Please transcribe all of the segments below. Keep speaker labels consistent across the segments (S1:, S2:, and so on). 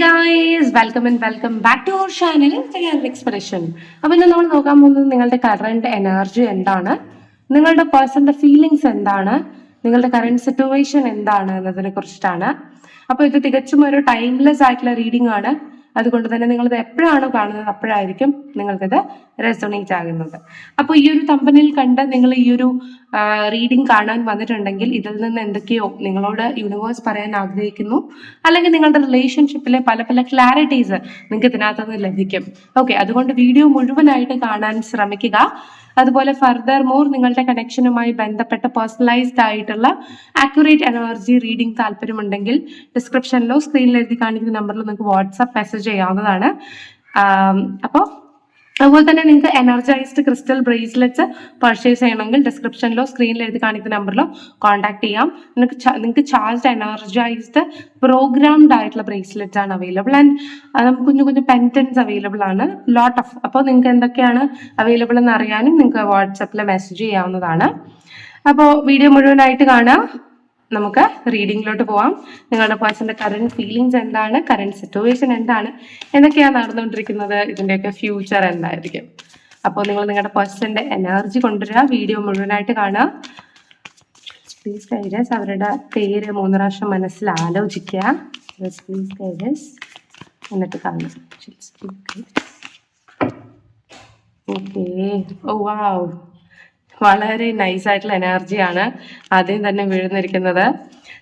S1: Guys welcome and welcome back to our channel expression അപ്പൊ ഇന്ന് നമ്മൾ നോക്കാൻ പോകുന്നത് നിങ്ങളുടെ കറണ്ട് എനർജി എന്താണ്? നിങ്ങളുടെ പേഴ്സന്റെ ഫീലിങ്സ് എന്താണ്? നിങ്ങളുടെ കറണ്ട് സിറ്റുവേഷൻ എന്താണ് എന്നതിനെ കുറിച്ചിട്ടാണ്. അപ്പൊ ഇത് തികച്ചും ഒരു ടൈംലെസ് ആയിട്ടുള്ള റീഡിംഗ് ആണ്. അതുകൊണ്ട് തന്നെ നിങ്ങളിത് എപ്പോഴാണോ കാണുന്നത് അപ്പോഴായിരിക്കും നിങ്ങൾക്കിത് റെസൊണേറ്റ് ആകുന്നത്. അപ്പോൾ ഈ ഒരു തമ്പനിൽ കണ്ട് നിങ്ങൾ ഈ ഒരു റീഡിംഗ് കാണാൻ വന്നിട്ടുണ്ടെങ്കിൽ ഇതിൽ നിന്ന് എന്തൊക്കെയോ നിങ്ങളോട് യൂണിവേഴ്സ് പറയാൻ ആഗ്രഹിക്കുന്നു. അല്ലെങ്കിൽ നിങ്ങളുടെ റിലേഷൻഷിപ്പിലെ പല പല ക്ലാരിറ്റീസ് നിങ്ങൾക്ക് ഇതിനകത്ത് നിന്ന് ലഭിക്കും. ഓക്കെ അതുകൊണ്ട് വീഡിയോ മുഴുവനായിട്ട് കാണാൻ ശ്രമിക്കുക. അതുപോലെ ഫർദർ മോർ നിങ്ങളുടെ കണക്ഷനുമായി ബന്ധപ്പെട്ട പേഴ്സണലൈസ്ഡ് ആയിട്ടുള്ള ആക്യുറേറ്റ് എനർജി റീഡിംഗ് താല്പര്യമുണ്ടെങ്കിൽ ഡിസ്ക്രിപ്ഷനിലോ സ്ക്രീനിൽ എഴുതി കാണിക്കുന്ന നമ്പറിൽ നിങ്ങൾക്ക് വാട്സാപ്പ് മെസ്സേജ് ചെയ്യാവുന്നതാണ്. അപ്പോൾ അതുപോലെ തന്നെ നിങ്ങൾക്ക് എനർജൈസ്ഡ് ക്രിസ്റ്റൽ ബ്രേസ്ലെറ്റ്സ് പർച്ചേസ് ചെയ്യണമെങ്കിൽ ഡിസ്ക്രിപ്ഷനിലോ സ്ക്രീനിൽ എഴുതി കാണിക്കുന്ന നമ്പറിലോ കോൺടാക്ട് ചെയ്യാം. നിങ്ങൾക്ക് നിങ്ങൾക്ക് ചാർജ്ഡ് എനർജൈസ്ഡ് പ്രോഗ്രാംഡ് ആയിട്ടുള്ള ബ്രേസ്ലെറ്റ് ആണ് അവൈലബിൾ ആൻഡ് നമുക്ക് കുഞ്ഞു കുഞ്ഞു പെന്റൻസ് അവൈലബിൾ ആണ്. ലോട്ട് ഓഫ് അപ്പോൾ നിങ്ങൾക്ക് എന്തൊക്കെയാണ് അവൈലബിൾ എന്ന് അറിയാനും നിങ്ങൾക്ക് വാട്സപ്പിൽ മെസ്സേജ് ചെയ്യാവുന്നതാണ്. അപ്പോൾ വീഡിയോ മുഴുവനായിട്ട് കാണാം നമുക്ക് റീഡിങ്ങിലോട്ട് പോവാം. നിങ്ങളുടെ പേഴ്സന്റെ കറണ്ട് ഫീലിങ്സ് എന്താണ്? കറണ്ട് സിറ്റുവേഷൻ എന്താണ്? എന്തൊക്കെയാണ് നടന്നുകൊണ്ടിരിക്കുന്നത്? ഇതിന്റെയൊക്കെ ഫ്യൂച്ചർ എന്തായിരിക്കും? അപ്പോൾ നിങ്ങൾ നിങ്ങളുടെ പേഴ്സന്റെ എനർജി കൊണ്ടുവരിക. വീഡിയോ മുഴുവനായിട്ട് കാണുക. പ്ലീസ് ഗൈഡസ് അവരുടെ പേര് മൂന്ന് പ്രാവശ്യം മനസ്സിൽ ആലോചിക്കുക. പ്ലീസ് ഗൈഡസ് എന്നിട്ട് കാണുക. ഓക്കെ ഓ വാവ് വളരെ നൈസായിട്ടുള്ള എനർജിയാണ് ആദ്യം തന്നെ വീഴുന്നിരിക്കുന്നത്.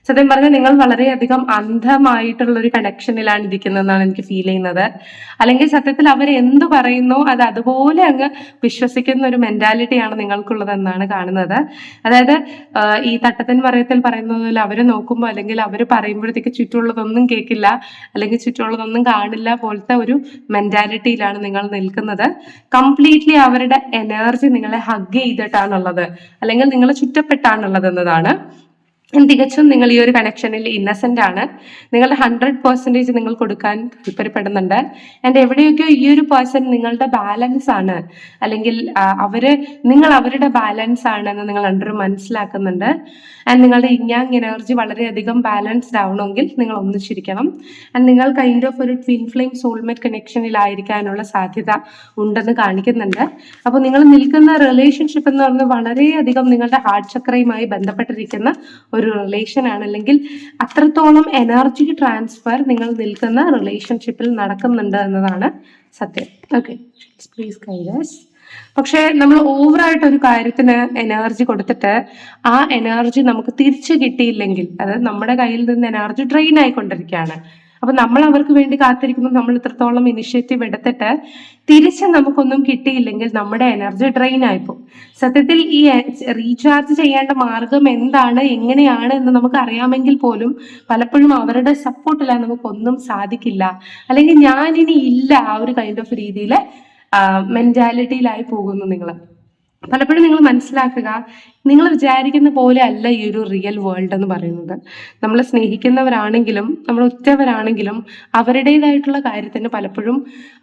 S1: സത്യം പറഞ്ഞാൽ നിങ്ങൾ വളരെയധികം അന്ധമായിട്ടുള്ള ഒരു കണക്ഷനിലാണ് ഇരിക്കുന്നതെന്നാണ് എനിക്ക് ഫീൽ ചെയ്യുന്നത്. അല്ലെങ്കിൽ സത്യത്തിൽ അവർ എന്ത് പറയുന്നു അത് അതുപോലെ അങ്ങ് വിശ്വസിക്കുന്ന ഒരു മെന്റാലിറ്റിയാണ് നിങ്ങൾക്കുള്ളതെന്നാണ് കാണുന്നത്. അതായത് ഈ തട്ടത്തിൻ പറയത്തിൽ പറയുന്നത് അവർ നോക്കുമ്പോൾ അല്ലെങ്കിൽ അവർ പറയുമ്പോഴത്തേക്ക് ചുറ്റുമുള്ളതൊന്നും കേൾക്കില്ല അല്ലെങ്കിൽ ചുറ്റുമുള്ളതൊന്നും കാണില്ല പോലത്തെ ഒരു മെന്റാലിറ്റിയിലാണ് നിങ്ങൾ നിൽക്കുന്നത്. കംപ്ലീറ്റ്ലി അവരുടെ എനർജി നിങ്ങളെ ഹഗ് ചെയ്തിട്ടാണുള്ളത്. അല്ലെങ്കിൽ നിങ്ങളെ ചുറ്റപ്പെട്ടാണുള്ളത് എന്നതാണ് തികച്ചും നിങ്ങൾ ഈ ഒരു കണക്ഷനിൽ ഇന്നസെന്റ് ആണ്. നിങ്ങളുടെ ഹൺഡ്രഡ് പെർസെന്റേജ് നിങ്ങൾ കൊടുക്കാൻ താല്പര്യപ്പെടുന്നുണ്ട് ആൻഡ് എവിടെയൊക്കെയോ ഈ ഒരു പേഴ്സൺ നിങ്ങളുടെ ബാലൻസ് ആണ്. അല്ലെങ്കിൽ അവർ നിങ്ങൾ അവരുടെ ബാലൻസ് ആണെന്ന് നിങ്ങൾ അണ്ടർ മനസ്സിലാക്കുന്നുണ്ട്. ആൻഡ് നിങ്ങളുടെ ഇഞ്ഞാങ് എനർജി വളരെയധികം ബാലൻസ്ഡ് ആവണമെങ്കിൽ നിങ്ങൾ ഒന്നിച്ചിരിക്കണം. ആൻഡ് നിങ്ങൾ കൈൻഡ് ഓഫ് ഒരു ട്വിൻ ഫ്ലെയിം സോൾമേറ്റ് കണക്ഷനിലായിരിക്കാനുള്ള സാധ്യത ഉണ്ടെന്ന് കാണിക്കുന്നുണ്ട്. അപ്പോൾ നിങ്ങൾ നിൽക്കുന്ന റിലേഷൻഷിപ്പ് എന്ന് പറഞ്ഞാൽ വളരെയധികം നിങ്ങളുടെ ഹാർട്ട് ചക്രയുമായി ബന്ധപ്പെട്ടിരിക്കുന്ന ഒരു റിലേഷൻ ആണ്. അല്ലെങ്കിൽ അത്രത്തോളം എനർജി ട്രാൻസ്ഫർ നിങ്ങൾ നിൽക്കുന്ന റിലേഷൻഷിപ്പിൽ നടക്കുന്നുണ്ട് എന്നതാണ് സത്യം. ഓക്കെ പ്ലീസ് കൈലസ് പക്ഷേ നമ്മൾ ഓവറായിട്ട് ഒരു കാര്യത്തിന് എനർജി കൊടുത്തിട്ട് ആ എനർജി നമുക്ക് തിരിച്ചു കിട്ടിയില്ലെങ്കിൽ അത് നമ്മുടെ കയ്യിൽ നിന്ന് എനർജി ഡ്രെയിൻ ആയിക്കൊണ്ടിരിക്കുകയാണ്. അപ്പൊ നമ്മൾ അവർക്ക് വേണ്ടി കാത്തിരിക്കുമ്പോൾ നമ്മൾ ഇത്രത്തോളം ഇനിഷ്യേറ്റീവ് എടുത്തിട്ട് തിരിച്ച് നമുക്കൊന്നും കിട്ടിയില്ലെങ്കിൽ നമ്മുടെ എനർജി ഡ്രെയിൻ ആയിപ്പോകും സത്യത്തിൽ ഈ റീചാർജ് ചെയ്യേണ്ട മാർഗം എന്താണ് എങ്ങനെയാണ് എന്ന് നമുക്ക് അറിയാമെങ്കിൽ പോലും പലപ്പോഴും അവരുടെ സപ്പോർട്ടില്ലാതെ നമുക്കൊന്നും സാധിക്കില്ല. അല്ലെങ്കിൽ ഞാൻ ഇനി ഇല്ല ആ ഒരു കൈൻഡ് ഓഫ് രീതിയിൽ മെന്റാലിറ്റിയിലായി പോകുന്നു നിങ്ങൾ പലപ്പോഴും നിങ്ങൾ മനസ്സിലാക്കുക നിങ്ങൾ വിചാരിക്കുന്ന പോലെ അല്ല ഈ ഒരു റിയൽ വേൾഡ് എന്ന് പറയുന്നത്. നമ്മൾ സ്നേഹിക്കുന്നവരാണെങ്കിലും നമ്മൾ ഉറ്റവരാണെങ്കിലും അവരുടേതായിട്ടുള്ള കാര്യത്തിന് പലപ്പോഴും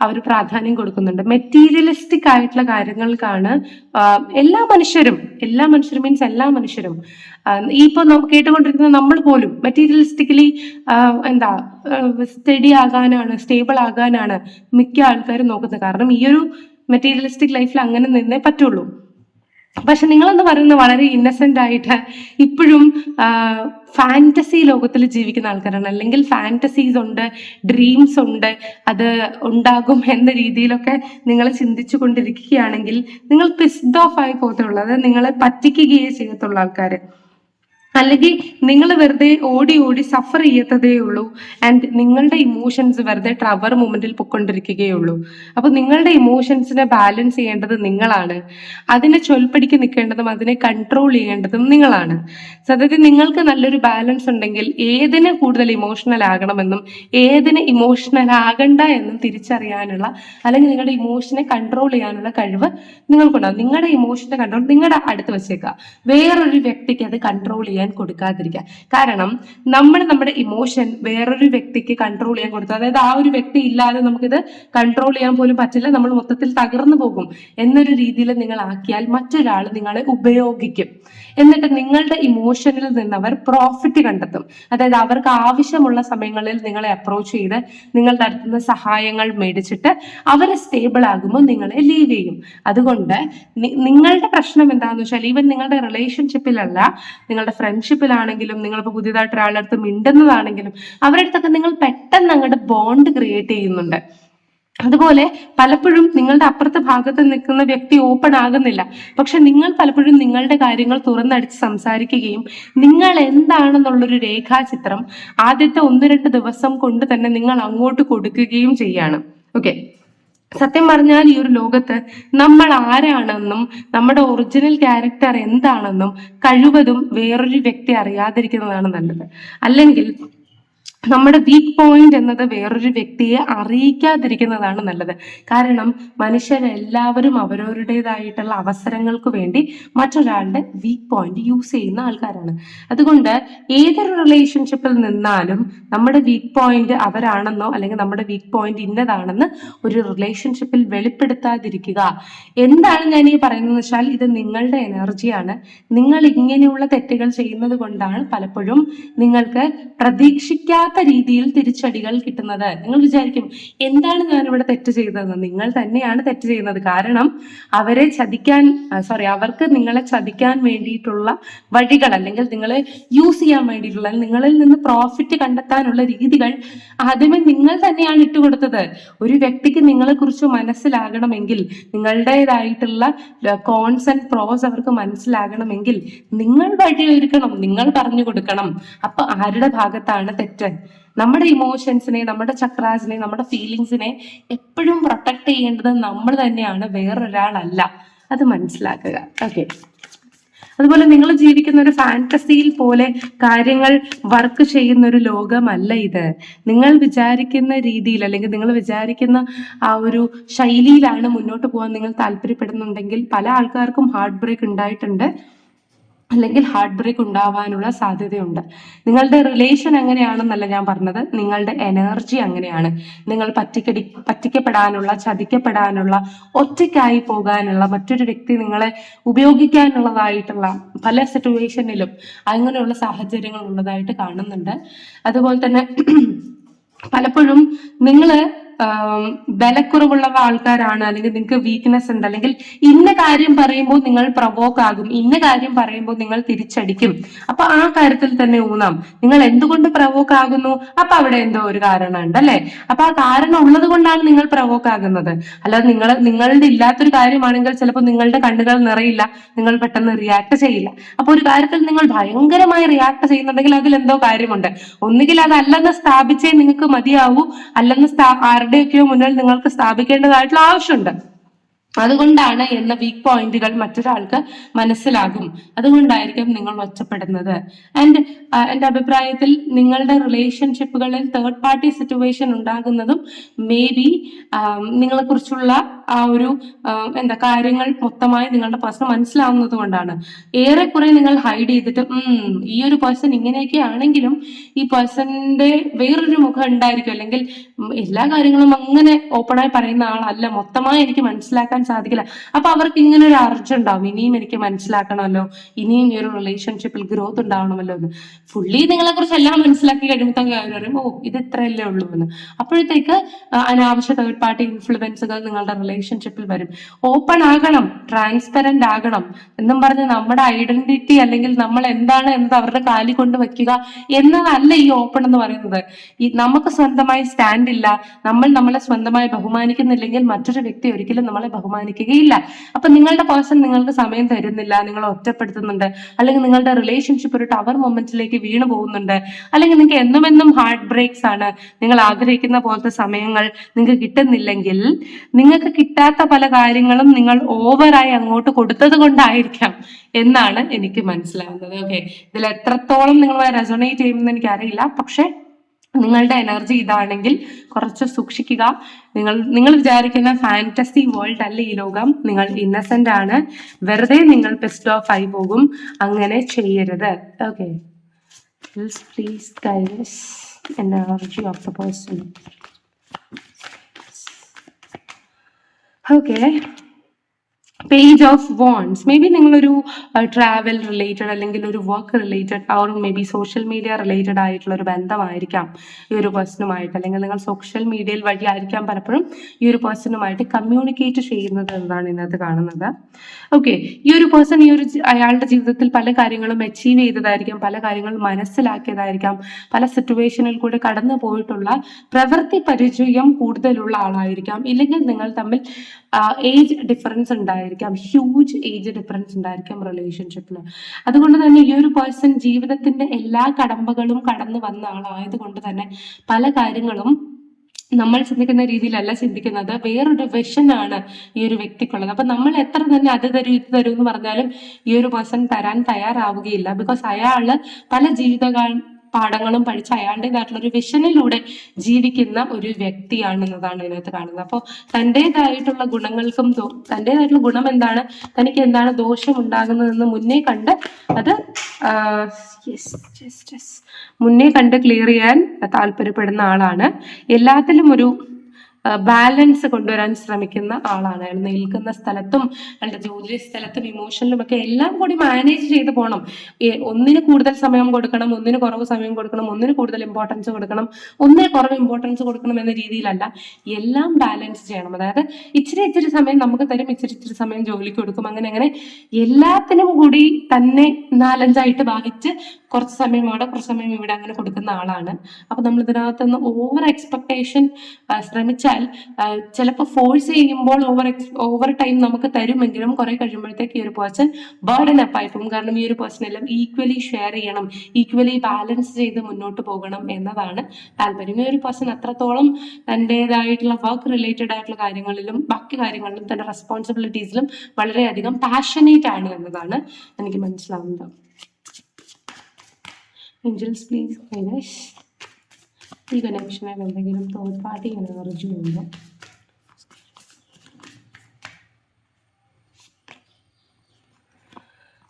S1: അവർ പ്രാധാന്യം കൊടുക്കുന്നുണ്ട്. മെറ്റീരിയലിസ്റ്റിക് ആയിട്ടുള്ള കാര്യങ്ങൾക്കാണ് എല്ലാ മനുഷ്യരും എല്ലാ മനുഷ്യരും മീൻസ് എല്ലാ മനുഷ്യരും ഈ ഇപ്പോൾ നമുക്ക് കേട്ടുകൊണ്ടിരിക്കുന്ന നമ്മൾ പോലും മെറ്റീരിയലിസ്റ്റിക്കലി എന്താ സ്റ്റഡി ആകാനാണ് സ്റ്റേബിൾ ആകാനാണ് മിക്ക ആൾക്കാരും നോക്കുന്നത്. കാരണം ഈ ഒരു മെറ്റീരിയലിസ്റ്റിക് ലൈഫിൽ അങ്ങനെ നിന്നേ പറ്റുള്ളൂ. പക്ഷെ നിങ്ങളെന്ന് പറയുന്നത് വളരെ ഇന്നസെന്റ് ആയിട്ട് ഇപ്പോഴും ഫാന്റസി ലോകത്തിൽ ജീവിക്കുന്ന ആൾക്കാരാണ്. അല്ലെങ്കിൽ ഫാന്റസീസ് ഉണ്ട് ഡ്രീംസ് ഉണ്ട് അത് ഉണ്ടാകും എന്ന രീതിയിലൊക്കെ നിങ്ങൾ ചിന്തിച്ചു കൊണ്ടിരിക്കുകയാണെങ്കിൽ നിങ്ങൾ പിസ്ഡ് ഓഫ് ആയി പോകത്തുള്ളൂ. അത് നിങ്ങളെ പറ്റിക്കുകയേ ചെയ്യത്തുള്ളൂ ആൾക്കാർ അല്ലെങ്കിൽ നിങ്ങൾ വെറുതെ ഓടി ഓടി സഫർ ചെയ്യത്തതേ ഉള്ളൂ. ആൻഡ് നിങ്ങളുടെ ഇമോഷൻസ് വെറുതെ ട്രവർ മൂമെന്റിൽ പൊക്കൊണ്ടിരിക്കുകയുള്ളൂ അപ്പൊ നിങ്ങളുടെ ഇമോഷൻസിനെ ബാലൻസ് ചെയ്യേണ്ടത് നിങ്ങളാണ്. അതിനെ ചൊൽപ്പടിക്ക് നിൽക്കേണ്ടതും അതിനെ കൺട്രോൾ ചെയ്യേണ്ടതും നിങ്ങളാണ്. സത്യത്തിൽ നിങ്ങൾക്ക് നല്ലൊരു ബാലൻസ് ഉണ്ടെങ്കിൽ ഏതിന് കൂടുതൽ ഇമോഷണൽ ആകണമെന്നും ഏതിന് ഇമോഷണൽ ആകണ്ട എന്നും തിരിച്ചറിയാനുള്ള അല്ലെങ്കിൽ നിങ്ങളുടെ ഇമോഷനെ കൺട്രോൾ ചെയ്യാനുള്ള കഴിവ് നിങ്ങൾക്കുണ്ടാവും. നിങ്ങളുടെ ഇമോഷനെ കൺട്രോൾ നിങ്ങളുടെ അടുത്ത് വെച്ചേക്കുക. വേറൊരു വ്യക്തിക്ക് അത് കൺട്രോൾ ചെയ്യാൻ ചെയ്യാൻ കൊടുക്കാതിരിക്കുക കാരണം നമ്മൾ നമ്മുടെ ഇമോഷൻ വേറൊരു വ്യക്തിക്ക് കൺട്രോൾ ചെയ്യാൻ കൊടുത്തു അതായത് ആ ഒരു വ്യക്തി ഇല്ലാതെ നമുക്കിത് കൺട്രോൾ ചെയ്യാൻ പോലും പറ്റില്ല നമ്മൾ മൊത്തത്തിൽ തകർന്നു പോകും. എന്നൊരു രീതിയിൽ നിങ്ങൾ ആക്കിയാൽ മറ്റൊരാൾ നിങ്ങളെ ഉപയോഗിക്കും. എന്നിട്ട് നിങ്ങളുടെ ഇമോഷനിൽ നിന്ന് അവർ പ്രോഫിറ്റ് കണ്ടെത്തും. അതായത് അവർക്ക് ആവശ്യമുള്ള സമയങ്ങളിൽ നിങ്ങളെ അപ്രോച്ച് ചെയ്ത് നിങ്ങളുടെ അടുത്ത് നിന്ന് സഹായങ്ങൾ മേടിച്ചിട്ട് അവർ സ്റ്റേബിൾ ആകുമ്പോൾ നിങ്ങളെ ലീവ് ചെയ്യും. അതുകൊണ്ട് നിങ്ങളുടെ പ്രശ്നം എന്താണെന്ന് വെച്ചാൽ ഈവൻ നിങ്ങളുടെ റിലേഷൻഷിപ്പിലല്ല നിങ്ങളുടെ ഫ്രണ്ട്ഷിപ്പിലാണെങ്കിലും നിങ്ങളിപ്പോൾ പുതിയതായിട്ട് ഒരാളുടെ അടുത്ത് മിണ്ടുന്നതാണെങ്കിലും അവരുടെ അടുത്തൊക്കെ നിങ്ങൾ പെട്ടെന്ന് അങ്ങോട്ട് ബോണ്ട് ക്രിയേറ്റ് ചെയ്യുന്നുണ്ട്. അതുപോലെ പലപ്പോഴും നിങ്ങളുടെ അപ്പുറത്തെ ഭാഗത്ത് നിൽക്കുന്ന വ്യക്തി ഓപ്പൺ ആകുന്നില്ല. പക്ഷെ നിങ്ങൾ പലപ്പോഴും നിങ്ങളുടെ കാര്യങ്ങൾ തുറന്നടിച്ച് സംസാരിക്കുകയും നിങ്ങൾ എന്താണെന്നുള്ളൊരു രേഖാചിത്രം ആദ്യത്തെ ഒന്ന് രണ്ട് ദിവസം കൊണ്ട് തന്നെ നിങ്ങൾ അങ്ങോട്ട് കൊടുക്കുകയും ചെയ്യാണ്. ഓക്കെ സത്യം പറഞ്ഞാൽ ഈ ഒരു ലോകത്ത് നമ്മൾ ആരാണെന്നും നമ്മുടെ ഒറിജിനൽ ക്യാരക്ടർ എന്താണെന്നും കഴിവതും വേറൊരു വ്യക്തി അറിയാതിരിക്കുന്നതാണ് നല്ലത്. അല്ലെങ്കിൽ നമ്മുടെ വീക്ക് പോയിന്റ് എന്നത് വേറൊരു വ്യക്തിയെ അറിയിക്കാതിരിക്കുന്നതാണ് നല്ലത്. കാരണം മനുഷ്യരെല്ലാവരും അവരവരുടേതായിട്ടുള്ള അവസരങ്ങൾക്ക് വേണ്ടി മറ്റൊരാളുടെ വീക്ക് പോയിന്റ് യൂസ് ചെയ്യുന്ന ആൾക്കാരാണ്. അതുകൊണ്ട് ഏതൊരു റിലേഷൻഷിപ്പിൽ നിന്നാലും നമ്മുടെ വീക്ക് പോയിന്റ് അവരാണെന്നോ അല്ലെങ്കിൽ നമ്മുടെ വീക്ക് പോയിന്റ് ഇന്നതാണെന്ന് ഒരു റിലേഷൻഷിപ്പിൽ വെളിപ്പെടുത്താതിരിക്കുക. എന്താണ് ഞാൻ ഈ പറയുന്നത് വെച്ചാൽ ഇത് നിങ്ങളുടെ എനർജിയാണ് നിങ്ങൾ ഇങ്ങനെയുള്ള തെറ്റുകൾ ചെയ്യുന്നത് കൊണ്ടാണ് പലപ്പോഴും നിങ്ങൾക്ക് പ്രതീക്ഷിക്കാത്ത രീതിയിൽ തിരിച്ചടികൾ കിട്ടുന്നത്. നിങ്ങൾ വിചാരിക്കും എന്താണ് ഞാൻ ഇവിടെ തെറ്റ് ചെയ്തത്? നിങ്ങൾ തന്നെയാണ് തെറ്റ് ചെയ്യുന്നത്. കാരണം അവരെ ചതിക്കാൻ സോറി അവർക്ക് നിങ്ങളെ ചതിക്കാൻ വേണ്ടിയിട്ടുള്ള വഴികൾ അല്ലെങ്കിൽ നിങ്ങളെ യൂസ് ചെയ്യാൻ വേണ്ടിയിട്ടുള്ള നിങ്ങളിൽ നിന്ന് പ്രോഫിറ്റ് കണ്ടെത്താനുള്ള രീതികൾ ആദ്യമേ നിങ്ങൾ തന്നെയാണ് ഇട്ടുകൊടുത്തത് ഒരു വ്യക്തിക്ക് നിങ്ങളെ കുറിച്ച് മനസ്സിലാകണമെങ്കിൽ നിങ്ങളുടേതായിട്ടുള്ള കോൺസ് ആൻഡ് പ്രോസ് അവർക്ക് മനസ്സിലാകണമെങ്കിൽ നിങ്ങൾ വഴി വഴിയൊരുക്കണം നിങ്ങൾ പറഞ്ഞു കൊടുക്കണം. അപ്പൊ ആരുടെ ഭാഗത്താണ് തെറ്റ്? നമ്മുടെ ഇമോഷൻസിനെ നമ്മുടെ ചക്രാസിനെ നമ്മുടെ ഫീലിങ്സിനെ എപ്പോഴും പ്രൊട്ടക്ട് ചെയ്യേണ്ടത് നമ്മൾ തന്നെയാണ് വേറൊരാളല്ല. അത് മനസ്സിലാക്കുക. ഓക്കെ അതുപോലെ നിങ്ങൾ ജീവിക്കുന്ന ഒരു ഫാന്റസിയിൽ പോലെ കാര്യങ്ങൾ വർക്ക് ചെയ്യുന്ന ഒരു ലോകമല്ല ഇത്. നിങ്ങൾ വിചാരിക്കുന്ന രീതിയിൽ അല്ലെങ്കിൽ നിങ്ങൾ വിചാരിക്കുന്ന ആ ഒരു ശൈലിയിലാണ് മുന്നോട്ട് പോകാൻ നിങ്ങൾ താല്പര്യപ്പെടുന്നുണ്ടെങ്കിൽ പല ആൾക്കാർക്കും ഹാർട്ട് ബ്രേക്ക് ഉണ്ടായിട്ടുണ്ട്. അല്ലെങ്കിൽ ഹാർട്ട് ബ്രേക്ക് ഉണ്ടാവാനുള്ള സാധ്യതയുണ്ട്. നിങ്ങളുടെ റിലേഷൻ എങ്ങനെയാണെന്നല്ല ഞാൻ പറഞ്ഞത്. നിങ്ങളുടെ എനർജി അങ്ങനെയാണ്. നിങ്ങൾ പറ്റിക്കടി പറ്റിക്കപ്പെടാനുള്ള ചതിക്കപ്പെടാനുള്ള ഒറ്റയ്ക്കായി പോകാനുള്ള മറ്റൊരു വ്യക്തി നിങ്ങളെ ഉപയോഗിക്കാനുള്ളതായിട്ടുള്ള പല സിറ്റുവേഷനിലും അങ്ങനെയുള്ള സാഹചര്യങ്ങൾ ഉള്ളതായിട്ട് കാണുന്നുണ്ട്. അതുപോലെ തന്നെ പലപ്പോഴും നിങ്ങൾ ബലക്കുറവുള്ള ആൾക്കാരാണ് അല്ലെങ്കിൽ നിങ്ങൾക്ക് വീക്ക്നെസ് ഉണ്ട് അല്ലെങ്കിൽ ഇന്ന കാര്യം പറയുമ്പോൾ നിങ്ങൾ പ്രവോക്ക് ആകും ഇന്ന കാര്യം പറയുമ്പോൾ നിങ്ങൾ തിരിച്ചടിക്കും. അപ്പൊ ആ കാര്യത്തിൽ തന്നെ ഊന്നാം. നിങ്ങൾ എന്തുകൊണ്ട് പ്രവോക്ക് ആകുന്നു? അപ്പൊ അവിടെ എന്തോ ഒരു കാരണം ഉണ്ട് അല്ലെ? അപ്പൊ ആ കാരണം ഉള്ളത് കൊണ്ടാണ് നിങ്ങൾ പ്രവോക്ക് ആകുന്നത്. അല്ലാതെ നിങ്ങൾ നിങ്ങളുടെ ഇല്ലാത്തൊരു കാര്യമാണെങ്കിൽ ചിലപ്പോൾ നിങ്ങളുടെ കണ്ണുകൾ നിറയില്ല നിങ്ങൾ പെട്ടെന്ന് റിയാക്ട് ചെയ്യില്ല. അപ്പൊ ഒരു കാര്യത്തിൽ നിങ്ങൾ ഭയങ്കരമായി റിയാക്ട് ചെയ്യുന്നുണ്ടെങ്കിൽ അതിൽ എന്തോ കാര്യമുണ്ട്. ഒന്നുകിൽ അതല്ലെന്ന് സ്ഥാപിച്ചേ നിങ്ങൾക്ക് മതിയാവൂ അല്ലെന്ന് ആരുടെയൊക്കെയോ മുന്നിൽ നിങ്ങൾക്ക് സ്ഥാപിക്കേണ്ടതായിട്ടുള്ള ആവശ്യമുണ്ട്. അതുകൊണ്ടാണ് എന്ന വീക്ക് പോയിന്റുകൾ മറ്റൊരാൾക്ക് മനസ്സിലാകും. അതുകൊണ്ടായിരിക്കും നിങ്ങൾ ഒറ്റപ്പെടുന്നത് ആൻഡ് എന്റെ അഭിപ്രായത്തിൽ നിങ്ങളുടെ റിലേഷൻഷിപ്പുകളിൽ തേർഡ് പാർട്ടി സിറ്റുവേഷൻ ഉണ്ടാകുന്നതും മേ ബി നിങ്ങളെ കുറിച്ചുള്ള ആ ഒരു എന്താ കാര്യങ്ങൾ മൊത്തമായി നിങ്ങളുടെ പേഴ്സൺ മനസ്സിലാവുന്നത് കൊണ്ടാണ്. ഏറെക്കുറെ നിങ്ങൾ ഹൈഡ് ചെയ്തിട്ട് ഈ ഒരു പേഴ്സൺ ഇങ്ങനെയൊക്കെ ആണെങ്കിലും ഈ പേഴ്സണിന്റെ വേറൊരു മുഖം ഉണ്ടായിരിക്കും. അല്ലെങ്കിൽ എല്ലാ കാര്യങ്ങളും അങ്ങനെ ഓപ്പണായി പറയുന്ന ആളല്ല. മൊത്തമായി എനിക്ക് മനസ്സിലാക്കാൻ സാധിക്കില്ല. അപ്പൊ അവർക്ക് ഇങ്ങനെ ഒരു അർജ് ഉണ്ടാവും. ഇനിയും എനിക്ക് മനസ്സിലാക്കണമല്ലോ. ഇനിയും ഈ ഒരു റിലേഷൻഷിപ്പിൽ ഗ്രോത്ത് ഉണ്ടാവണമല്ലോ എന്ന്. ഫുള്ളി നിങ്ങളെ കുറിച്ച് എല്ലാം മനസ്സിലാക്കി കഴിയുമ്പോൾ കാര്യം പറയും ഓ ഇത് ഇത്രയല്ലേ ഉള്ളൂ എന്ന്. അപ്പോഴത്തേക്ക് അനാവശ്യ തേർഡ് പാർട്ടി ഇൻഫ്ലുവൻസുകൾ നിങ്ങളുടെ റിലേഷൻഷിപ്പിൽ വരും. ഓപ്പൺ ആകണം ട്രാൻസ്പെറന്റ് ആകണം. എന്നും പറഞ്ഞ് നമ്മുടെ ഐഡന്റിറ്റി അല്ലെങ്കിൽ നമ്മൾ എന്താണ് എന്നത് അവരുടെ കാലി കൊണ്ട് വെക്കുക എന്നതല്ല ഈ ഓപ്പൺ എന്ന് പറയുന്നത്. ഈ നമുക്ക് സ്വന്തമായി സ്റ്റാൻഡ് ഇല്ല. നമ്മൾ നമ്മളെ സ്വന്തമായി ബഹുമാനിക്കുന്നില്ലെങ്കിൽ മറ്റൊരു വ്യക്തി ഒരിക്കലും നമ്മളെ ബഹുമാനിക്കുകയില്ല അപ്പൊ നിങ്ങളുടെ പേഴ്സൺ നിങ്ങൾക്ക് സമയം തരുന്നില്ല നിങ്ങൾ ഒറ്റപ്പെടുത്തുന്നുണ്ട് അല്ലെങ്കിൽ നിങ്ങളുടെ റിലേഷൻഷിപ്പ് ഒരു ടവർ മൊമെന്റിലേക്ക് വീണു പോകുന്നുണ്ട് അല്ലെങ്കിൽ നിങ്ങൾക്ക് എന്നും എന്നും ഹാർട്ട് ബ്രേക്സ് ആണ്. നിങ്ങൾ ആഗ്രഹിക്കുന്ന പോലത്തെ സമയങ്ങൾ നിങ്ങൾക്ക് കിട്ടുന്നില്ലെങ്കിൽ നിങ്ങൾക്ക് കിട്ടാത്ത പല കാര്യങ്ങളും നിങ്ങൾ ഓവറായി അങ്ങോട്ട് കൊടുത്തത് കൊണ്ടായിരിക്കാം എന്നാണ് എനിക്ക് മനസ്സിലാവുന്നത്. ഓക്കെ ഇതിൽ എത്രത്തോളം നിങ്ങളുമായി റെസൊണേറ്റ് ചെയ്യുമെന്ന് എനിക്കറിയില്ല. പക്ഷെ നിങ്ങളുടെ എനർജി ഇതാണെങ്കിൽ കുറച്ച് സൂക്ഷിക്കുക. നിങ്ങൾ നിങ്ങൾ വിചാരിക്കുന്ന ഫാന്റസി വേൾഡ് അല്ല ഈ ലോകം. നിങ്ങൾ ഇന്നസെന്റ് ആണ്. വെറുതെ നിങ്ങൾ പെസ്റ്റ് ഓഫ് ആയി പോകും. അങ്ങനെ ചെയ്യരുത്. Okay please guides energy of the person okay page of wands maybe നിങ്ങളൊരു ട്രാവൽ റിലേറ്റഡ് അല്ലെങ്കിൽ ഒരു work related or maybe social media related ആയിട്ടുള്ള ഒരു ബന്ധമായിരിക്കാം. ഈ ഒരു പേഴ്സണുമായിട്ട് അല്ലെങ്കിൽ നിങ്ങൾ സോഷ്യൽ മീഡിയയിൽ വഴി ആയിരിക്കാം പലപ്പോഴും ഈ ഒരു പേഴ്സണുമായിട്ട് കമ്മ്യൂണിക്കേറ്റ് ചെയ്യുന്നത് എന്നാണ് ഇന്നത് കാണുന്നത്. ഓക്കെ ഈ ഒരു പേഴ്സൺ ഈ ഒരു അയാളുടെ ജീവിതത്തിൽ പല കാര്യങ്ങളും അച്ചീവ് ചെയ്തതായിരിക്കാം പല കാര്യങ്ങളും മനസ്സിലാക്കിയതായിരിക്കാം പല സിറ്റുവേഷനിൽ കൂടെ കടന്നു പോയിട്ടുള്ള പ്രവൃത്തി പരിചയം കൂടുതലുള്ള ആളായിരിക്കാം. ഇല്ലെങ്കിൽ നിങ്ങൾ തമ്മിൽ ഏജ് ഡിഫറൻസ് ഉണ്ടായിരിക്കാം. ഹ്യൂജ് ഏജ് ഡിഫറൻസ് ഉണ്ടായിരിക്കാം റിലേഷൻഷിപ്പിൽ അതുകൊണ്ട് തന്നെ ഈ ഒരു പേഴ്സൺ ജീവിതത്തിന്റെ എല്ലാ കടമ്പകളും കടന്നു വന്ന ആളായതുകൊണ്ട് തന്നെ പല കാര്യങ്ങളും നമ്മൾ ചിന്തിക്കുന്ന രീതിയിലല്ല ചിന്തിക്കുന്നത്. വേറൊരു വിഷനാണ് ഈ ഒരു വ്യക്തിക്കുള്ളത്. അപ്പൊ നമ്മൾ എത്ര തന്നെ അത് തരൂ ഇത് തരൂ എന്ന് പറഞ്ഞാലും ഈ ഒരു പേഴ്സൺ തരാൻ തയ്യാറാവുകയില്ല. ബിക്കോസ് അയാൾ പല ജീവിതകാ പാഠങ്ങളും പഠിച്ച് അയാളുടേതായിട്ടുള്ള ഒരു വിഷനിലൂടെ ജീവിക്കുന്ന ഒരു വ്യക്തിയാണെന്നതാണ് ഇതിനകത്ത് കാണുന്നത്. അപ്പോൾ തന്റെതായിട്ടുള്ള ഗുണങ്ങൾക്കും തന്റെതായിട്ടുള്ള ഗുണം എന്താണ്? തനിക്ക് എന്താണ് ദോഷം ഉണ്ടാകുന്നതെന്ന് മുന്നേ കണ്ട് അത്. മുന്നേ കണ്ട് ക്ലിയർ ചെയ്യാൻ താല്പര്യപ്പെടുന്ന ആളാണ്. എല്ലാത്തിലും ഒരു ബാലൻസ് കൊണ്ടുവരാൻ ശ്രമിക്കുന്ന ആളാണ്. അയാൾ നിൽക്കുന്ന സ്ഥലത്തും അയാളുടെ ജോലി സ്ഥലത്തും ഇമോഷനിലും ഒക്കെ എല്ലാം കൂടി മാനേജ് ചെയ്ത് പോകണം ഒന്നിന് കൂടുതൽ സമയം കൊടുക്കണം ഒന്നിന് കുറവ് സമയം കൊടുക്കണം ഒന്നിന് കൂടുതൽ ഇമ്പോർട്ടൻസ് കൊടുക്കണം ഒന്നിന് കുറവ് ഇമ്പോർട്ടൻസ് കൊടുക്കണം എന്ന രീതിയിലല്ല എല്ലാം ബാലൻസ് ചെയ്യണം. അതായത് ഇച്ചിരി ഇച്ചിരി സമയം നമുക്ക് തരും ഇച്ചിരി ഇച്ചിരി സമയം ജോലിക്ക് കൊടുക്കും. അങ്ങനെ അങ്ങനെ എല്ലാത്തിനും കൂടി തന്നെ നാലഞ്ചായിട്ട് ഭാഗിച്ച് കുറച്ച് സമയം അവിടെ കുറച്ച് സമയം ഇവിടെ അങ്ങനെ കൊടുക്കുന്ന ആളാണ്. അപ്പൊ നമ്മൾ ഇതിനകത്ത് നിന്ന് ഓവർ എക്സ്പെക്ടേഷൻ ശ്രമിച്ചാൽ ചിലപ്പോൾ ഫോഴ്സ് ചെയ്യുമ്പോൾ ഓവർ ഓവർ ടൈം നമുക്ക് തരുമെങ്കിലും കുറെ കഴിയുമ്പോഴത്തേക്ക് ഈ ഒരു പേഴ്സൺ ബേർഡൻ അപ്പ് ആയി പോകും. കാരണം ഈ ഒരു പേഴ്സൺ എല്ലാം ഈക്വലി ഷെയർ ചെയ്യണം ഈക്വലി ബാലൻസ് ചെയ്ത് മുന്നോട്ട് പോകണം എന്നതാണ് താല്പര്യം. ഈ ഒരു പേഴ്സൺ അത്രത്തോളം തന്റെതായിട്ടുള്ള വർക്ക് റിലേറ്റഡ് ആയിട്ടുള്ള കാര്യങ്ങളിലും ബാക്കി കാര്യങ്ങളിലും തന്റെ റെസ്പോൺസിബിലിറ്റീസിലും വളരെയധികം പാഷനേറ്റ് ആണ് എന്നതാണ് എനിക്ക് മനസ്സിലാവുന്നത്. Angels please പ്ലീസ് ഗൈഡസ് ഈ കണക്ഷനിൽ എന്തെങ്കിലും തേർഡ് പാർട്ടി എനർജി ഉണ്ടോ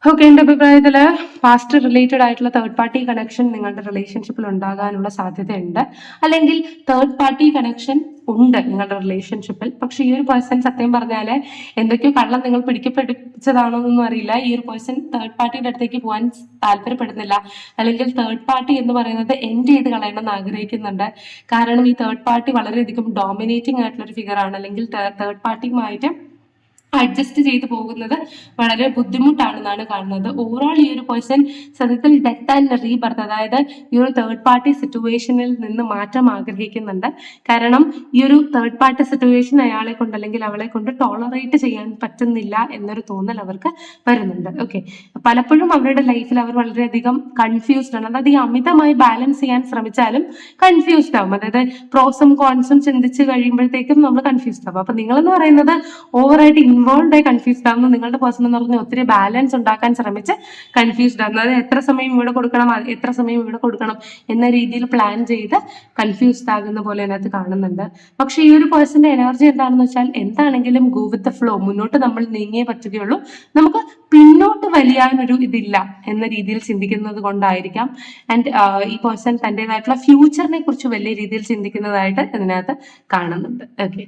S1: ഓക്കെ എന്റെ അഭിപ്രായത്തിൽ പാസ്റ്റ് റിലേറ്റഡ് ആയിട്ടുള്ള തേർഡ് പാർട്ടി കണക്ഷൻ നിങ്ങളുടെ റിലേഷൻഷിപ്പിൽ ഉണ്ടാകാനുള്ള സാധ്യതയുണ്ട്. അല്ലെങ്കിൽ തേർഡ് പാർട്ടി കണക്ഷൻ ഉണ്ട് നിങ്ങളുടെ റിലേഷൻഷിപ്പിൽ പക്ഷെ ഈ ഒരു പേഴ്സൺ സത്യം പറഞ്ഞാൽ എന്തൊക്കെയോ കള്ളം നിങ്ങൾ പിടിക്കപ്പെടിച്ചതാണോ എന്നൊന്നും അറിയില്ല. ഈ ഒരു പേഴ്സൺ തേർഡ് പാർട്ടിയുടെ അടുത്തേക്ക് പോകാൻ താല്പര്യപ്പെടുന്നില്ല. അല്ലെങ്കിൽ തേർഡ് പാർട്ടി എന്ന് പറയുന്നത് എൻഡ് ചെയ്ത് കളയണമെന്ന് ആഗ്രഹിക്കുന്നുണ്ട്. കാരണം ഈ തേർഡ് പാർട്ടി വളരെയധികം ഡോമിനേറ്റിംഗ് ആയിട്ടുള്ള ഒരു ഫിഗർ ആണ്. അല്ലെങ്കിൽ തേർഡ് പാർട്ടിയുമായിട്ട് അഡ്ജസ്റ്റ് ചെയ്ത് പോകുന്നത് വളരെ ബുദ്ധിമുട്ടാണെന്നാണ് കാണുന്നത്. ഓവറോൾ ഈ ഒരു പേഴ്സൺ സത്യത്തിൽ ഡെത്ത് ആൻഡ് റീബർത്ത് അതായത് ഈ ഒരു തേർഡ് പാർട്ടി സിറ്റുവേഷനിൽ നിന്ന് മാറ്റം ആഗ്രഹിക്കുന്നുണ്ട്. കാരണം ഈ ഒരു തേർഡ് പാർട്ടി സിറ്റുവേഷൻ അയാളെ കൊണ്ട് അല്ലെങ്കിൽ അവളെ കൊണ്ട് ടോളറേറ്റ് ചെയ്യാൻ പറ്റുന്നില്ല എന്നൊരു തോന്നൽ അവർക്ക് വരുന്നുണ്ട്. ഓക്കെ പലപ്പോഴും അവരുടെ ലൈഫിൽ അവർ വളരെയധികം കൺഫ്യൂസ്ഡ് ആണ്. അതായത് ഈ അമിതമായി ബാലൻസ് ചെയ്യാൻ ശ്രമിച്ചാലും കൺഫ്യൂസ്ഡ് ആവും. അതായത് പ്രോസും കോൺസും ചിന്തിച്ച് കഴിയുമ്പോഴത്തേക്കും നമ്മൾ കൺഫ്യൂസ്ഡ് ആവും. അപ്പൊ നിങ്ങളെന്ന് പറയുന്നത് ഓവറായിട്ട് ഇൻവോൾവ് ആയി കൺഫ്യൂസ്ഡ് ആവുന്ന. നിങ്ങളുടെ പേഴ്സൺ എന്ന് പറഞ്ഞാൽ ഒത്തിരി ബാലൻസ് ഉണ്ടാക്കാൻ ശ്രമിച്ച് കൺഫ്യൂസ്ഡ് ആകുന്നു അതായത് എത്ര സമയം ഇവിടെ കൊടുക്കണം എത്ര സമയം ഇവിടെ കൊടുക്കണം എന്ന രീതിയിൽ പ്ലാൻ ചെയ്ത് കൺഫ്യൂസ്ഡ് ആകുന്ന പോലെ അതിനകത്ത് കാണുന്നുണ്ട്. പക്ഷെ ഈ ഒരു പേഴ്സന്റെ എനർജി എന്താണെന്ന് വെച്ചാൽ എന്താണെങ്കിലും ഗോ വിത്ത് ദ ഫ്ലോ മുന്നോട്ട് നമ്മൾ നീങ്ങിയേ പറ്റുകയുള്ളൂ. നമുക്ക് പിന്നോട്ട് വലിയാനൊരു ഇതില്ല എന്ന രീതിയിൽ ചിന്തിക്കുന്നത് കൊണ്ടായിരിക്കാം. ആൻഡ് ഈ പേഴ്സൺ തന്റെതായിട്ടുള്ള ഫ്യൂച്ചറിനെ കുറിച്ച് വലിയ രീതിയിൽ ചിന്തിക്കുന്നതായിട്ട് ഇതിനകത്ത് കാണുന്നുണ്ട്. ഓക്കെ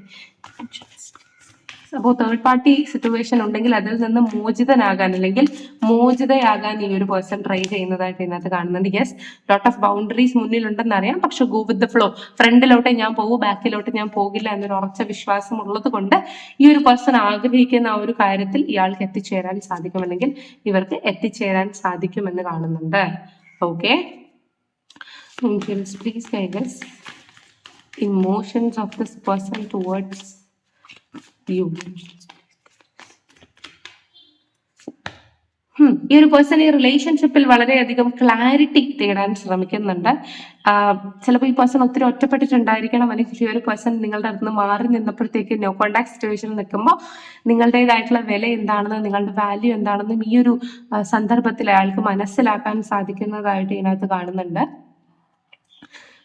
S1: അപ്പോൾ തേർഡ് പാർട്ടി സിറ്റുവേഷൻ ഉണ്ടെങ്കിൽ അതിൽ നിന്ന് മോചിതനാകാൻ അല്ലെങ്കിൽ മോചിതയാകാൻ ഈ ഒരു പേഴ്സൺ ട്രൈ ചെയ്യുന്നതായിട്ട് ഇതിനകത്ത് കാണുന്നുണ്ട്. യെസ് ലോട്ട് ഓഫ് ബൗണ്ടറീസ് മുന്നിലുണ്ടെന്ന് അറിയാം. പക്ഷെ ഗോ വിത്ത് ദ ഫ്ലോ ഫ്രണ്ടിലോട്ട് ഞാൻ പോകും ബാക്കിലോട്ട് ഞാൻ പോകില്ല എന്നൊരു ഉറച്ച വിശ്വാസം ഉള്ളത് കൊണ്ട് ഈ ഒരു പേഴ്സൺ ആഗ്രഹിക്കുന്ന ആ ഒരു കാര്യത്തിൽ ഇയാൾക്ക് എത്തിച്ചേരാൻ സാധിക്കും അല്ലെങ്കിൽ ഇവർക്ക് എത്തിച്ചേരാൻ സാധിക്കുമെന്ന് കാണുന്നുണ്ട്. Okay emotions of this person towards you. ഈ ഒരു പേഴ്സൺ ഈ റിലേഷൻഷിപ്പിൽ വളരെയധികം ക്ലാരിറ്റി തേടാൻ ശ്രമിക്കുന്നുണ്ട്. ചിലപ്പോൾ ഈ പേഴ്സൺ ഒത്തിരി ഒറ്റപ്പെട്ടിട്ടുണ്ടായിരിക്കണം. അല്ലെങ്കിൽ ഈ ഒരു പേഴ്സൺ നിങ്ങളുടെ അടുത്ത് മാറി നിന്നപ്പോഴത്തേക്ക് നോ കോണ്ടാക്ട് സിറ്റുവേഷനിൽ നിൽക്കുമ്പോൾ നിങ്ങളുടേതായിട്ടുള്ള വില എന്താണെന്ന് നിങ്ങളുടെ വാല്യൂ എന്താണെന്നും ഈ ഒരു സന്ദർഭത്തിൽ അയാൾക്ക് മനസ്സിലാക്കാൻ സാധിക്കുന്നതായിട്ട് ഇതിനകത്ത് കാണുന്നുണ്ട്.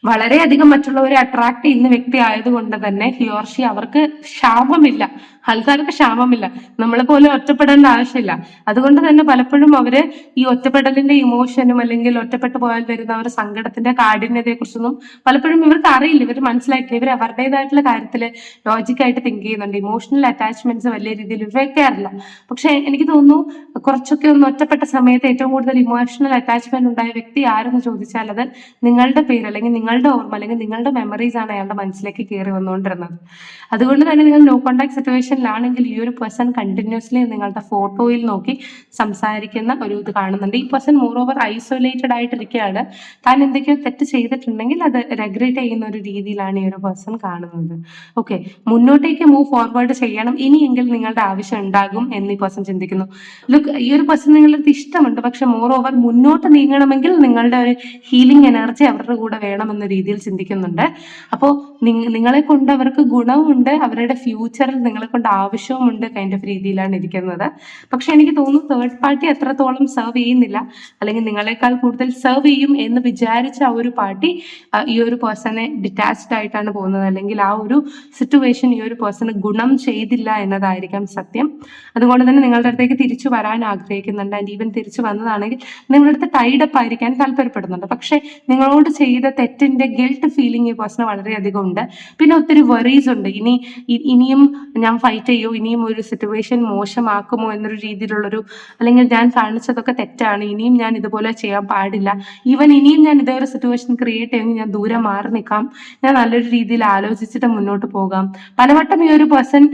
S1: വളരെയധികം മറ്റുള്ളവരെ അട്രാക്ട് ചെയ്യുന്ന വ്യക്തി ആയതുകൊണ്ട് തന്നെ ഹിയോർഷി അവർക്ക് ക്ഷാമമില്ല ആൾക്കാർക്ക് ക്ഷാമമില്ല നമ്മളെ പോലെ ഒറ്റപ്പെടേണ്ട ആവശ്യമില്ല. അതുകൊണ്ട് തന്നെ പലപ്പോഴും അവർ ഈ ഒറ്റപ്പെടലിന്റെ ഇമോഷനും അല്ലെങ്കിൽ ഒറ്റപ്പെട്ടു പോയാൽ വരുന്ന ഒരു സങ്കടത്തിന്റെ കാഠിന്യതയെ കുറിച്ചൊന്നും പലപ്പോഴും ഇവർക്ക് അറിയില്ല. ഇവർ മനസ്സിലാക്കില്ല ഇവർ അവരുടേതായിട്ടുള്ള കാര്യത്തിൽ ലോജിക്കായിട്ട് തിങ്ക് ചെയ്യുന്നുണ്ട്. ഇമോഷണൽ അറ്റാച്ച്മെന്റ്സ് വലിയ രീതിയിൽ വെക്കാറില്ല പക്ഷെ എനിക്ക് തോന്നുന്നു കുറച്ചൊക്കെ ഒന്ന് ഒറ്റപ്പെട്ട സമയത്ത് ഏറ്റവും കൂടുതൽ ഇമോഷണൽ അറ്റാച്ച്മെന്റ് ഉണ്ടായ വ്യക്തി ആരെന്ന് ചോദിച്ചാൽ അത് നിങ്ങളുടെ പേര് അല്ലെങ്കിൽ നിങ്ങളുടെ ഓർമ്മ അല്ലെങ്കിൽ നിങ്ങളുടെ മെമ്മറീസ് ആണ് അയാളുടെ മനസ്സിലേക്ക് കയറി വന്നുകൊണ്ടിരുന്നത്. അതുകൊണ്ട് തന്നെ നിങ്ങൾ നോ കോണ്ടാക്ട് സിറ്റുവേഷനിലാണെങ്കിൽ ഈ ഒരു പേഴ്സൺ കണ്ടിന്യൂസ്ലി നിങ്ങളുടെ ഫോട്ടോയിൽ നോക്കി സംസാരിക്കുന്ന ഒരു ഇത് കാണുന്നുണ്ട്. ഈ പേഴ്സൺ മോർ ഓവർ ഐസൊലേറ്റഡ് ആയിട്ടിരിക്കുകയാണ്. താൻ എന്തൊക്കെയോ തെറ്റ് ചെയ്തിട്ടുണ്ടെങ്കിൽ അത് റെഗ്രേറ്റ് ചെയ്യുന്ന ഒരു രീതിയിലാണ് ഈ ഒരു പേഴ്സൺ കാണുന്നത്. ഓക്കെ മുന്നോട്ടേക്ക് മൂവ് ഫോർവേഡ് ചെയ്യണം. ഇനിയെങ്കിൽ നിങ്ങളുടെ ആവശ്യം ഉണ്ടാകും എന്ന് ഈ പേഴ്സൺ ചിന്തിക്കുന്നു. ലുക്ക് ഈ ഒരു പേഴ്സൺ നിങ്ങളുടെ ഇഷ്ടമുണ്ട്. പക്ഷെ മോർ ഓവർ മുന്നോട്ട് നീങ്ങണമെങ്കിൽ നിങ്ങളുടെ ഒരു ഹീലിംഗ് എനർജി അവരുടെ കൂടെ വേണമെന്ന രീതിയിൽ ചിന്തിക്കുന്നുണ്ട്. അപ്പോൾ നിങ്ങളെ കൊണ്ട് അവർക്ക് ഗുണവുമുണ്ട്. അവരുടെ ഫ്യൂച്ചറിൽ നിങ്ങളെ കൊണ്ട് ആവശ്യവുമുണ്ട് കൈൻഡ് ഓഫ് രീതിയിലാണ് ഇരിക്കുന്നത്. പക്ഷെ എനിക്ക് തോന്നുന്നു തേർഡ് പാർട്ടി എത്രത്തോളം സെർവ് ചെയ്യുന്നില്ല. അല്ലെങ്കിൽ നിങ്ങളെക്കാൾ കൂടുതൽ സെർവ് ചെയ്യും എന്ന് വിചാരിച്ച ആ ഒരു പാർട്ടി ഈ ഒരു പേഴ്സണെ ഡിറ്റാച്ച്ഡ് ആയിട്ടാണ് പോകുന്നത്. അല്ലെങ്കിൽ ആ ഒരു സിറ്റുവേഷൻ ഈ ഒരു പേഴ്സണ് ഗുണം ചെയ്തില്ല എന്നതായിരിക്കാം സത്യം. അതുകൊണ്ട് തന്നെ നിങ്ങളുടെ അടുത്തേക്ക് തിരിച്ചു വരാൻ ആഗ്രഹിക്കുന്നുണ്ട്. ആൻഡ് ഈവൻ തിരിച്ചു വന്നതാണെങ്കിൽ നിങ്ങളുടെ അടുത്ത് ടൈഡപ്പ് ആയിരിക്കാൻ താല്പര്യപ്പെടുന്നുണ്ട്. പക്ഷെ നിങ്ങളോട് ചെയ്ത തെറ്റിന്റെ ഗിൽട്ട് ഫീലിംഗ് ഈ പേഴ്സണ് വളരെയധികം ഉണ്ട്. പിന്നെ ഒത്തിരി വെറീസ് ഉണ്ട്. ഇനി ഇനിയും ഞാൻ ഫൈറ്റ് ചെയ്യോ ഇനിയും ഒരു സിറ്റുവേഷൻ മോശമാക്കുമോ എന്നൊരു രീതിയിലുള്ളൊരു അല്ലെങ്കിൽ ഞാൻ കാണിച്ചതൊക്കെ തെറ്റാണ് ഇനിയും ഞാൻ ഇതുപോലെ ചെയ്യാൻ പാടില്ല. ഈവൻ ഇനിയും ഞാൻ ഇതേ ഒരു സിറ്റുവേഷൻ ക്രിയേറ്റ് ചെയ്യുമെങ്കിൽ ഞാൻ ദൂരെ മാറി നിൽക്കാം. ഞാൻ നല്ലൊരു രീതിയിൽ ആലോചിച്ചിട്ട് മുന്നോട്ട് പോകാം. പലവട്ടം ഈ ഒരു പേഴ്സൺ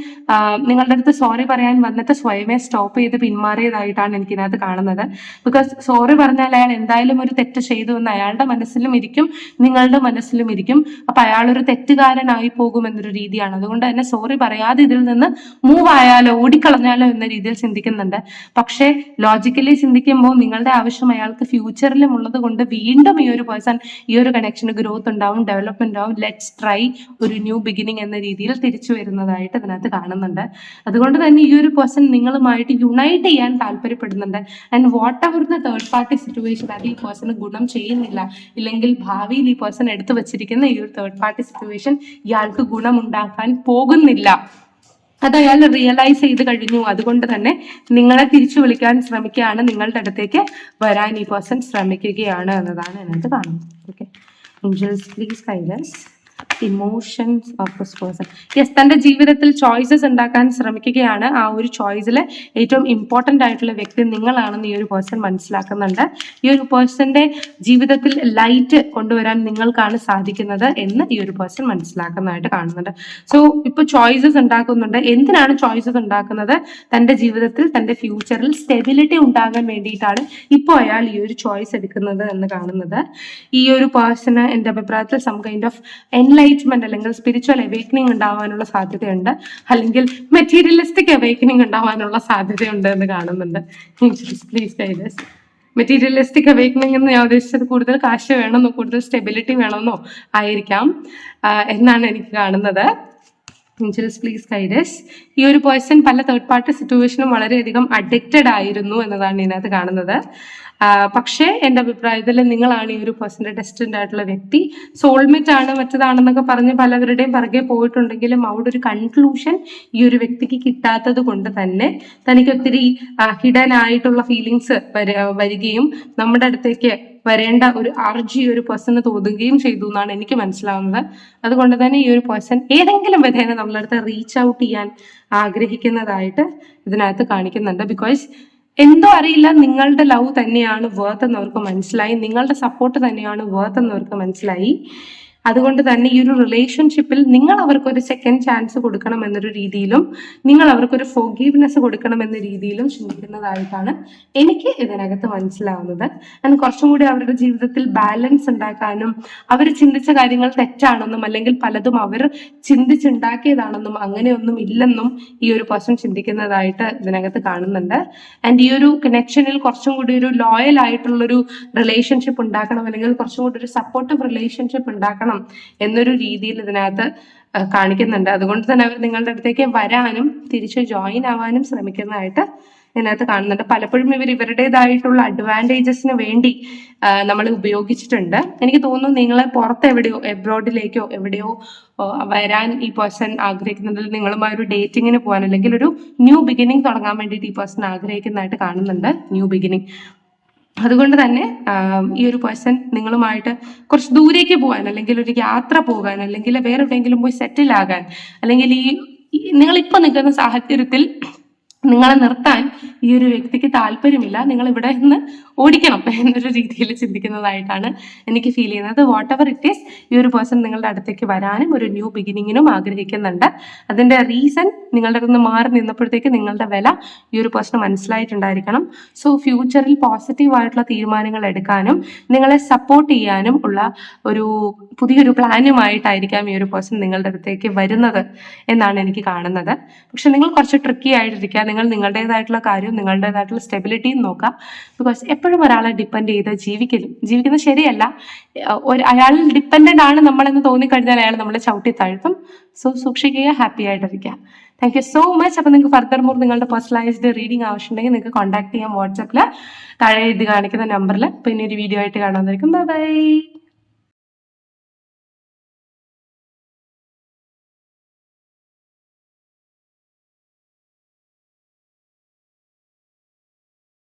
S1: നിങ്ങളുടെ അടുത്ത് സോറി പറയാൻ വന്നിട്ട് സ്വയമേ സ്റ്റോപ്പ് ചെയ്ത് പിന്മാറിയതായിട്ടാണ് എനിക്ക് ഇതിനകത്ത് കാണുന്നത്. ബിക്കോസ് സോറി പറഞ്ഞാൽ അയാൾ എന്തായാലും ഒരു തെറ്റ് ചെയ്തു എന്ന് അയാളുടെ മനസ്സിലും ഇരിക്കും. നിങ്ങളുടെ മനസ്സിലും ഇരിക്കും. അപ്പൊ അയാൾ ഒരു തെറ്റുകാരനായി പോകും എന്നൊരു രീതിയാണ്. അതുകൊണ്ട് തന്നെ സോറി പറയാതെ ഇതിൽ നിന്ന് മൂവ് ആയാലോ ഓടിക്കളഞ്ഞാലോ എന്ന രീതിയിൽ ചിന്തിക്കുന്നുണ്ട്. പക്ഷേ ലോജിക്കലി ചിന്തിക്കുമ്പോൾ നിങ്ങളുടെ ആവശ്യം അയാൾക്ക് ഫ്യൂച്ചറിലും ഉള്ളത് കൊണ്ട് വീണ്ടും ഈ ഒരു പേഴ്സൺ ഈ ഒരു കണക്ഷന് ഗ്രോത്ത് ഉണ്ടാവും ഡെവലപ്മെന്റ് ആവും ലെറ്റ്സ് ട്രൈ ഒരു ന്യൂ ബിഗിനിങ് എന്ന രീതിയിൽ തിരിച്ചു വരുന്നതായിട്ട് ഇതിനകത്ത് കാണുന്നുണ്ട്. അതുകൊണ്ട് തന്നെ ഈ ഒരു പേഴ്സൺ നിങ്ങളുമായിട്ട് യുണൈറ്റ് ചെയ്യാൻ താല്പര്യപ്പെടുന്നുണ്ട്. And whatever the third party situation അത് ഈ പേഴ്സണ് ഗുണം ചെയ്യുന്നില്ല ഇല്ലെങ്കിൽ ഭാവിയിൽ ഈ പേഴ്സൺ എടുത്തു വച്ചിരിക്കുന്ന ഈ ഒരു തേർഡ് പാർട്ടി സിറ്റുവേഷൻ ഇയാൾക്ക് ഗുണമുണ്ടാക്കാൻ പോകുന്നില്ല. അത് അയാൾ റിയലൈസ് ചെയ്ത് കഴിഞ്ഞു. അതുകൊണ്ട് തന്നെ നിങ്ങളെ തിരിച്ചു വിളിക്കാൻ ശ്രമിക്കുകയാണ്. നിങ്ങളുടെ അടുത്തേക്ക് വരാൻ ഈ പേഴ്സൺ ശ്രമിക്കുകയാണ് എന്നതാണ് എന്നിട്ട് കാണുന്നത്. Okay please കൈലസ് emotions of this person yes തന്റെ ജീവിതത്തിൽ ചോയ്സസ് ഉണ്ടാക്കാൻ ശ്രമിക്കുകയാണ്. ആ ഒരു ചോയ്സിൽ ഏറ്റവും ഇമ്പോർട്ടന്റ് ആയിട്ടുള്ള വ്യക്തി നിങ്ങളാണെന്ന് ഈ ഒരു പേഴ്സൺ മനസ്സിലാക്കുന്നുണ്ട്. ഈ ഒരു പേഴ്സന്റെ ജീവിതത്തിൽ ലൈറ്റ് കൊണ്ടുവരാൻ നിങ്ങൾക്കാണ് സാധിക്കുന്നത് എന്ന് ഈ ഒരു പേഴ്സൺ മനസ്സിലാക്കുന്നതായിട്ട് കാണുന്നുണ്ട്. സോ ഇപ്പോൾ ചോയ്സസ് ഉണ്ടാക്കുന്നുണ്ട്. എന്തിനാണ് ചോയ്സസ് ഉണ്ടാക്കുന്നത്? തന്റെ ജീവിതത്തിൽ തന്റെ ഫ്യൂച്ചറിൽ സ്റ്റെബിലിറ്റി ഉണ്ടാകാൻ വേണ്ടിയിട്ടാണ് ഇപ്പോൾ അയാൾ ഈ ഒരു ചോയ്സ് എടുക്കുന്നത് എന്ന് കാണുന്നത്. ഈ ഒരു പേഴ്സണ് എന്റെ അഭിപ്രായത്തിൽ സം കൈൻഡ് ഓഫ് എൻലൈറ്റ്മെന്റ് അല്ലെങ്കിൽ സ്പിരിച്വൽ അവേക്കനിങ് ഉണ്ടാവാനുള്ള സാധ്യതയുണ്ട്. അല്ലെങ്കിൽ മെറ്റീരിയലിസ്റ്റിക് അവേക്കനിങ് ഉണ്ടാവാനുള്ള സാധ്യതയുണ്ട് എന്ന് കാണുന്നുണ്ട്. പ്ലീസ് ഗൈഡസ് മെറ്റീരിയലിസ്റ്റിക് അവേക്കനിങ് എന്ന് ഞാൻ ഉദ്ദേശിച്ചത് കൂടുതൽ കാശ് വേണമെന്നോ കൂടുതൽ സ്റ്റെബിലിറ്റി വേണമെന്നോ ആയിരിക്കാം. എന്നാണ് എനിക്ക് കാണുന്നത്. ഏഞ്ചൽസ് പ്ലീസ് ഗൈഡസ് ഈ ഒരു പേഴ്സൺ പല തേർഡ് പാർട്ടി സിറ്റുവേഷനും വളരെയധികം അഡിക്റ്റഡ് ആയിരുന്നു എന്നതാണ് ഇതിനകത്ത് കാണുന്നത്. പക്ഷേ എന്റെ അഭിപ്രായത്തിൽ നിങ്ങളാണ് ഈ ഒരു പേഴ്സന്റെ ഡെസ്റ്റൻഡ് ആയിട്ടുള്ള വ്യക്തി. സോൾമേറ്റ് ആണ് മറ്റതാണെന്നൊക്കെ പറഞ്ഞ് പലവരുടെയും പിറകെ പോയിട്ടുണ്ടെങ്കിലും അവിടെ ഒരു കൺക്ലൂഷൻ ഈ ഒരു വ്യക്തിക്ക് കിട്ടാത്തത് കൊണ്ട് തന്നെ തനിക്ക് ഒത്തിരി ഹിഡൻ ആയിട്ടുള്ള ഫീലിങ്സ് വരികയും നമ്മുടെ അടുത്തേക്ക് വരേണ്ട ഒരു അർജി ഒരു പേഴ്സണ് തോന്നുകയും ചെയ്തു എന്നാണ് എനിക്ക് മനസ്സിലാവുന്നത്. അതുകൊണ്ട് തന്നെ ഈ ഒരു പേഴ്സൺ ഏതെങ്കിലും വിധേന നമ്മളടുത്ത് റീച്ച് ഔട്ട് ചെയ്യാൻ ആഗ്രഹിക്കുന്നതായിട്ട് ഇതിനകത്ത് കാണിക്കുന്നുണ്ട്. ബിക്കോസ് എന്തോ അറിയില്ല. നിങ്ങളുടെ ലവ് തന്നെയാണ് വേർത്ത് എന്നവർക്ക് മനസ്സിലായി. നിങ്ങളുടെ സപ്പോർട്ട് തന്നെയാണ് വേർത്ത് എന്നവർക്ക് മനസ്സിലായി. അതുകൊണ്ട് തന്നെ ഈ ഒരു റിലേഷൻഷിപ്പിൽ നിങ്ങൾ അവർക്ക് ഒരു സെക്കൻഡ് ചാൻസ് കൊടുക്കണം എന്നൊരു രീതിയിലും നിങ്ങൾ അവർക്കൊരു ഫോഗീവ്നെസ് കൊടുക്കണം എന്ന രീതിയിലും ചിന്തിക്കുന്നതായിട്ടാണ് എനിക്ക് ഇതിനകത്ത് മനസ്സിലാവുന്നത്. ആൻഡ് കുറച്ചും കൂടി അവരുടെ ജീവിതത്തിൽ ബാലൻസ് ഉണ്ടാക്കാനും അവർ ചിന്തിച്ച കാര്യങ്ങൾ തെറ്റാണെന്നും അല്ലെങ്കിൽ പലതും അവർ ചിന്തിച്ചുണ്ടാക്കിയതാണെന്നും അങ്ങനെയൊന്നും ഇല്ലെന്നും ഈ ഒരു പേഴ്സൺ ചിന്തിക്കുന്നതായിട്ട് ഇതിനകത്ത് കാണുന്നുണ്ട്. ആൻഡ് ഈ ഒരു കണക്ഷനിൽ കുറച്ചും കൂടി ഒരു ലോയൽ ആയിട്ടുള്ളൊരു റിലേഷൻഷിപ്പ് ഉണ്ടാക്കണം അല്ലെങ്കിൽ കുറച്ചും കൂടി ഒരു സപ്പോർട്ടീവ് റിലേഷൻഷിപ്പ് ഉണ്ടാക്കണം എന്നൊരു രീതിയിൽ ഇതിനകത്ത് കാണിക്കുന്നുണ്ട്. അതുകൊണ്ട് തന്നെ അവർ നിങ്ങളുടെ അടുത്തേക്ക് വരാനും തിരിച്ച് ജോയിൻ ആവാനും ശ്രമിക്കുന്നതായിട്ട് ഇതിനകത്ത് കാണുന്നുണ്ട്. പലപ്പോഴും ഇവർ ഇവരുടേതായിട്ടുള്ള അഡ്വാന്റേജസിന് വേണ്ടി നമ്മൾ ഉപയോഗിച്ചിട്ടുണ്ട്. എനിക്ക് തോന്നുന്നു നിങ്ങൾ പുറത്ത് എവിടെയോ എബ്രോഡിലേക്കോ എവിടെയോ വരാൻ ഈ പേഴ്സൺ ആഗ്രഹിക്കുന്നുണ്ടെങ്കിൽ നിങ്ങളുമായി ഒരു ഡേറ്റിങ്ങിന് പോകാൻ അല്ലെങ്കിൽ ഒരു ന്യൂ ബിഗിനിങ് തുടങ്ങാൻ വേണ്ടിയിട്ട് ഈ പേഴ്സൺ ആഗ്രഹിക്കുന്നതായിട്ട് കാണുന്നുണ്ട്. ന്യൂ ബിഗിനിങ് അതുകൊണ്ട് തന്നെ ഈ ഒരു പേഴ്സൺ നിങ്ങളുമായിട്ട് കുറച്ച് ദൂരേക്ക് പോകാൻ അല്ലെങ്കിൽ ഒരു യാത്ര പോകാൻ അല്ലെങ്കിൽ വേറെ എവിടെയെങ്കിലും പോയി സെറ്റിൽ ആകാൻ അല്ലെങ്കിൽ ഈ നിങ്ങളിപ്പോൾ നിൽക്കുന്ന സാഹചര്യത്തിൽ നിങ്ങളെ നിർത്താൻ ഈ ഒരു വ്യക്തിക്ക് താല്പര്യമില്ല. നിങ്ങൾ ഇവിടെ നിന്ന് ഓടിക്കണം എന്നൊരു രീതിയിൽ ചിന്തിക്കുന്നതായിട്ടാണ് എനിക്ക് ഫീൽ ചെയ്യുന്നത്. വാട്ട് എവർ ഇറ്റ് ഈസ് ഈ ഒരു പേഴ്സൺ നിങ്ങളുടെ അടുത്തേക്ക് വരാനും ഒരു ന്യൂ ബിഗിനിങ്ങിനും ആഗ്രഹിക്കുന്നുണ്ട്. അതിന്റെ റീസൺ നിങ്ങളുടെ അടുത്ത് മാറി നിന്നപ്പോഴത്തേക്ക് നിങ്ങളുടെ വില ഈ ഒരു പേഴ്സൺ മനസ്സിലായിട്ടുണ്ടായിരിക്കണം. സോ ഫ്യൂച്ചറിൽ പോസിറ്റീവ് ആയിട്ടുള്ള തീരുമാനങ്ങൾ എടുക്കാനും നിങ്ങളെ സപ്പോർട്ട് ചെയ്യാനും ഉള്ള ഒരു പുതിയൊരു പ്ലാനുമായിട്ടായിരിക്കാം ഈ ഒരു പേഴ്സൺ നിങ്ങളുടെ അടുത്തേക്ക് വരുന്നത് എന്നാണ് എനിക്ക് കാണുന്നത്. പക്ഷെ നിങ്ങൾ കുറച്ച് ട്രിക്കി ആയിട്ടിരിക്കുക. നിങ്ങൾ നിങ്ങളുടേതായിട്ടുള്ള കാര്യവും നിങ്ങളുടേതായിട്ടുള്ള സ്റ്റെബിലിറ്റിയും നോക്കുക. ബിക്കോസ് എപ്പോഴും ഒരാളെ ഡിപ്പെൻഡ് ചെയ്ത് ജീവിക്കലും. ജീവിക്കുന്നത് ശരിയല്ല. ഒരു അയാൾ ഡിപ്പെൻഡന്റ് ആണ് നമ്മളെന്ന് തോന്നിക്കഴിഞ്ഞാൽ അയാൾ നമ്മളെ ചവിട്ടി താഴ്ത്തും. സോ സൂക്ഷിക്കുക ഹാപ്പി ആയിട്ടിരിക്കുക. താങ്ക് യു സോ മച്ച് അപ്പം നിങ്ങൾക്ക് ഫർദർ മോർ നിങ്ങളുടെ പേഴ്സണലൈസ്ഡ് റീഡിംഗ് ആവശ്യമുണ്ടെങ്കിൽ നിങ്ങൾക്ക് കോൺടാക്ട് ചെയ്യാം വാട്സപ്പിൽ താഴെ ഇത് കാണിക്കുന്ന നമ്പറിൽ പിന്നെ ഒരു വീഡിയോ ആയിട്ട് കാണാമെന്നായിരിക്കും ബൈ ബൈ